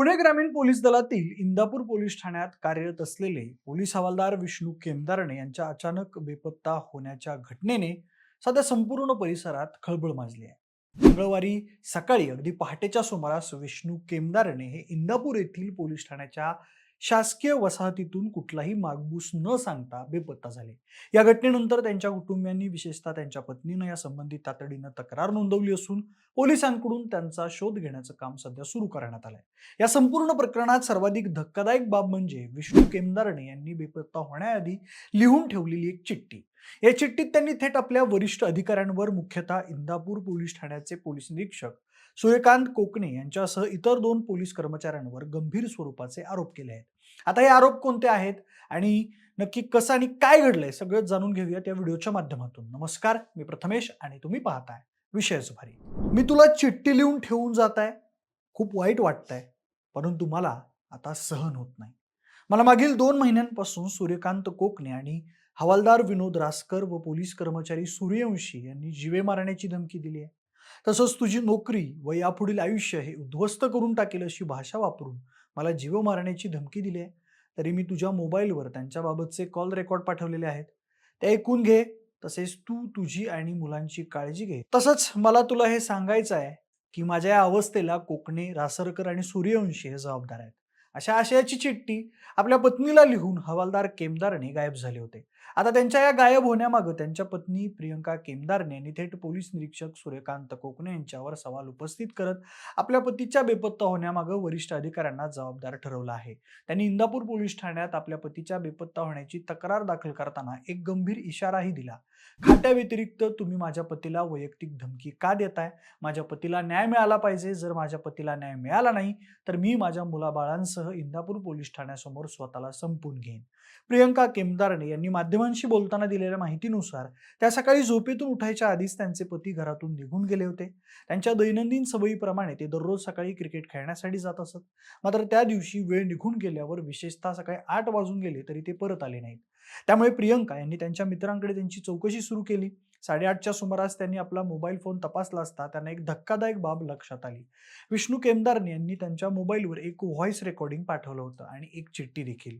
पुणे ग्रामीण पोलीस दलातील इंदापूर पोलीस ठाण्यात कार्यरत असलेले पोलीस हवालदार विष्णू केमदारणे यांच्या अचानक बेपत्ता होण्याच्या घटनेने सध्या संपूर्ण परिसरात खळबळ माजली आहे. मंगळवारी सकाळी अगदी पहाटेच्या सुमारास विष्णू केमदारणे हे इंदापूर येथील पोलीस ठाण्याच्या शासकीय वसाहतीतून कुठलाही मागबूस न सांगता बेपत्ता झाले. या घटनेनंतर त्यांच्या कुटुंबियांनी विशेषतः त्यांच्या पत्नीनं या संबंधित तातडीनं तक्रार नोंदवली असून पोलिसांकडून त्यांचा शोध घेण्याचं काम सध्या सुरू करण्यात आलंय. या संपूर्ण प्रकरणात सर्वाधिक धक्कादायक बाब म्हणजे विष्णू केमदारणे यांनी बेपत्ता होण्याआधी लिहून ठेवलेली एक चिठ्ठी. या चिठ्ठीत त्यांनी थेट आपल्या वरिष्ठ अधिकाऱ्यांवर मुख्यतः इंदापूर पोलीस ठाण्याचे पोलीस निरीक्षक सूर्यकांत कोकणे यांच्यासह इतर दोन पोलीस कर्मचाऱ्यांवर गंभीर स्वरूपाचे आरोप केले आहेत. आता हे आरोप कोणते आहेत आणि नक्की कसं आणि काय घडलंय सगळं जाणून घेऊया त्या व्हिडिओच्या माध्यमातून. नमस्कार मी प्रथमेश आणि तुम्ही पाहताय विषयच भारी. मी तुला चिठ्ठी लिहून ठेवून जात आहे खूप वाईट वाटतंय परंतु मला आता सहन होत नाही. मला मागील दोन महिन्यांपासून सूर्यकांत कोकणे आणि हवालदार विनोद रासकर व पोलीस कर्मचारी सूर्यवंशी यांनी जीवे मारण्याची धमकी दिली आहे. तसंच तुझी नोकरी व यापुढील आयुष्य हे उद्ध्वस्त करून टाकेल अशी भाषा वापरून मला जीव मारण्याची धमकी दिली आहे. तरी मी तुझ्या मोबाईलवर त्यांच्याबाबतचे कॉल रेकॉर्ड पाठवलेले आहेत. ते ऐकून घे तसेच तू तुझी आणि मुलांची काळजी घे. तसंच मला तुला हे सांगायचं आहे की माझ्या या अवस्थेला कोकणे रासरकर आणि सूर्यवंशी हे जबाबदार आहेत. अशा आशयाची चिठ्ठी आपल्या पत्नीला लिहून हवालदार केमदारने गायब झाले होते. आता त्यांच्या या गायब होण्यामागं त्यांच्या पत्नी प्रियंका केमदारने यांनी थेट पोलीस निरीक्षक सूर्यकांत कोकणे यांच्यावर सवाल उपस्थित करत आपल्या पतीच्या बेपत्ता होण्यामागं वरिष्ठ अधिकाऱ्यांना जबाबदार ठरवलं आहे. त्यांनी इंदापूर पोलीस ठाण्यात आपल्या पतीच्या बेपत्ता होण्याची तक्रार दाखल करताना एक गंभीर इशाराही दिला. खात्याव्यतिरिक्त तुम्ही माझ्या पतीला वैयक्तिक धमकी का देताय? माझ्या पतीला न्याय मिळाला पाहिजे. जर माझ्या पतीला न्याय मिळाला नाही तर मी माझ्या मुलाबाळांसह इंदापूर पोलीस ठाण्यासमोर स्वतःला संपून घेईन. प्रियंका केमदारने यांनी माध्यमांशी बोलताना दिलेल्या माहितीनुसार त्या सकाळी झोपेतून उठायच्या आधीच त्यांचे पती घरातून निघून गेले होते. त्यांच्या दैनंदिन सवयीप्रमाणे ते दररोज सकाळी क्रिकेट खेळण्यासाठी जात असत. मात्र त्या दिवशी वेळ निघून गेल्यावर विशेषतः सकाळी आठ वाजून गेले तरी ते परत आले नाहीत. त्यामुळे प्रियंका यांनी त्यांच्या मित्रांकडे त्यांची चौकशी सुरू केली. साडेआठच्या सुमारास त्यांनी आपला मोबाईल फोन तपासला असता त्यांना एक धक्कादायक बाब लक्षात आली. विष्णू केमदारने यांनी त्यांच्या मोबाईलवर एक व्हॉइस रेकॉर्डिंग पाठवलं होतं आणि एक चिठ्ठी देखील.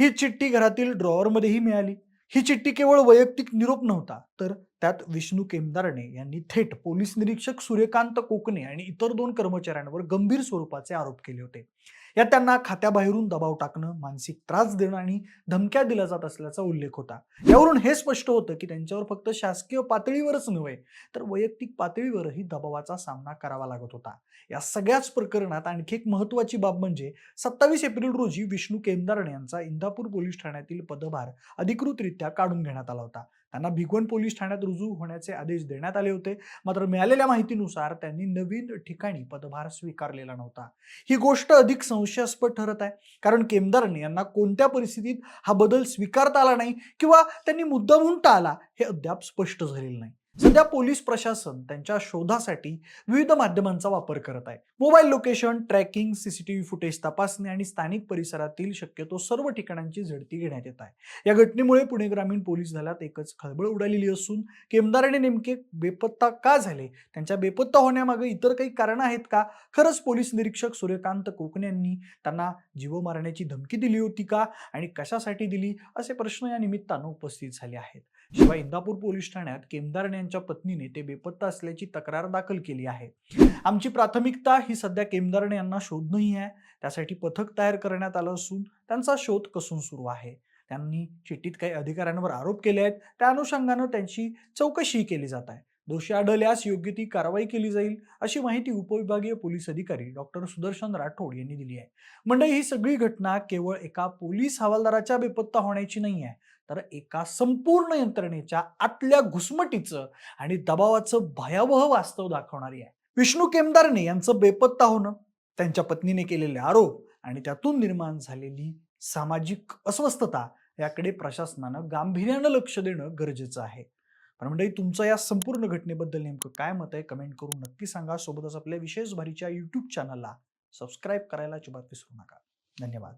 ही चिठ्ठी घरातील ड्रॉवरमध्येही मिळाली. ही चिठ्ठी केवळ वैयक्तिक निरोप नव्हता तर त्यात विष्णू केमदारने यांनी थेट पोलीस निरीक्षक सूर्यकांत कोकणे आणि इतर दोन कर्मचाऱ्यांवर गंभीर स्वरूपाचे आरोप केले होते. यात त्यांना खात्याबाहेरून दबाव टाकणं मानसिक त्रास देणं आणि धमक्या दिल्या जात असल्याचा उल्लेख होता. यावरून हे स्पष्ट होतं की त्यांच्यावर फक्त शासकीय पातळीवरच नव्हे तर वैयक्तिक पातळीवरही दबावाचा सामना करावा लागत होता. या सगळ्याच प्रकरणात आणखी एक महत्वाची बाब म्हणजे सत्तावीस एप्रिल रोजी विष्णू केमदारणे यांचा इंदापूर पोलीस ठाण्यातील पदभार अधिकृतरित्या काढून घेण्यात आला होता. त्यांना भिगवण पोलीस ठाण्यात रुजू होण्याचे आदेश देण्यात आले होते. मात्र मिळालेल्या माहितीनुसार त्यांनी नवीन ठिकाणी पदभार स्वीकारलेला नव्हता. ही गोष्ट अधिक संशयास्पद ठरत आहे. कारण केमदारांनी यांना कोणत्या परिस्थितीत हा बदल स्वीकारता आला नाही किंवा त्यांनी मुद्दामून टाळला हे अद्याप स्पष्ट झालेलं नाही. सध्या पोलीस प्रशासन त्यांच्या शोधासाठी विविध माध्यमांचा वापर करत आहे. Mobile location tracking CCTV footage तपासणी आणि स्थानिक परिसरातील शक्यतो सर्व ठिकाणांची झडती घेण्यात येत आहे. या घटनेमुळे पुणे ग्रामीण पोलीस दलात एकच खळबळ उडालेली असून केमदाराने नेमके बेपत्ता का झाले? त्यांच्या बेपत्ता होण्यामागे इतर काही कारण आहेत का? खरंच पोलीस निरीक्षक सूर्यकांत कोकणे यांनी त्यांना जीव मारण्याची धमकी दिली होती का? आणि कशासाठी दिली? असे प्रश्न या निमित्तानं उपस्थित झाले आहेत. शिवाय इंदापूर पोलीस ठाण्यात केमदारणे यांच्या पत्नीने ते बेपत्ता असल्याची तक्रार दाखल केली आहे. आमची प्राथमिकता ही सध्या केमदारणे यांना शोधणंही आहे. त्यासाठी पथक तयार करण्यात आलं असून त्यांचा शोध कसून सुरू आहे. त्यांनी चिठ्ठीत काही अधिकाऱ्यांवर आरोप केले आहेत. त्या अनुषंगानं त्यांची चौकशीही केली जात आहे. दोषी आढळल्यास योग्य ती कारवाई केली जाईल अशी माहिती उपविभागीय पोलीस अधिकारी डॉक्टर सुदर्शन राठोड यांनी दिली आहे. मंडळी ही सगळी घटना केवळ एका पोलीस हवालदाराच्या बेपत्ता होण्याची नाही आहे तर एका संपूर्ण यंत्रणेच्या आतल्या घुसमटीचं आणि दबावाचं भयावह वास्तव दाखवणारी आहे. विष्णू केमदारने यांचं बेपत्ता होणं त्यांच्या पत्नीने केलेले आरोप आणि त्यातून निर्माण झालेली सामाजिक अस्वस्थता याकडे प्रशासनानं गांभीर्यानं लक्ष देणं गरजेचं आहे. पण मंडळी तुमचं या संपूर्ण घटनेबद्दल नेमकं काय मत आहे? कमेंट करून नक्की सांगा. सोबतच आपल्या विशेष भारीच्या यूट्यूब चॅनलला सबस्क्राईब करायला अजिबात विसरू नका. धन्यवाद.